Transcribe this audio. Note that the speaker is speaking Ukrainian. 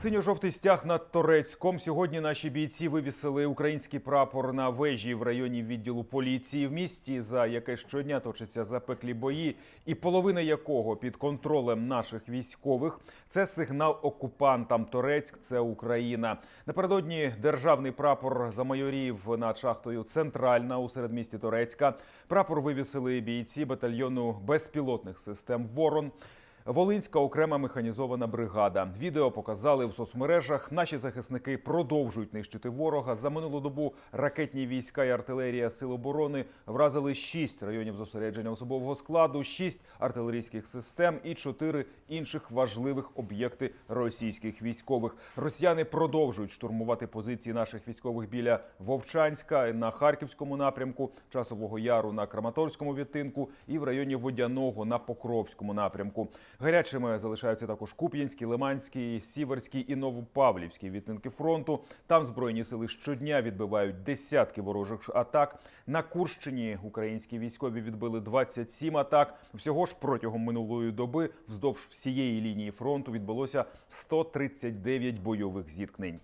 Синьо-жовтий стяг над Торецьком. Сьогодні наші бійці вивісили український прапор на вежі в районі відділу поліції в місті, за яке щодня точаться запеклі бої, і половина якого під контролем наших військових. Це сигнал окупантам. Торецьк це Україна. Напередодні державний прапор замайорів над шахтою Центральна у середмісті Торецька. Прапор вивісили бійці батальйону безпілотних систем Ворон. Волинська окрема механізована бригада. Відео показали в соцмережах. Наші захисники продовжують нищити ворога. За минулу добу ракетні війська і артилерія Сил оборони вразили шість районів зосередження особового складу, шість артилерійських систем і чотири інших важливих об'єкти російських військових. Росіяни продовжують штурмувати позиції наших військових біля Вовчанська на Харківському напрямку, Часового Яру на Краматорському відтинку і в районі Водяного на Покровському напрямку. Гарячими залишаються також Куп'янський, Лиманський, Сіверський і Новопавлівський відтинки фронту. Там збройні сили щодня відбивають десятки ворожих атак. На Курщині українські військові відбили 27 атак. Всього ж протягом минулої доби вздовж всієї лінії фронту відбулося 139 бойових зіткнень.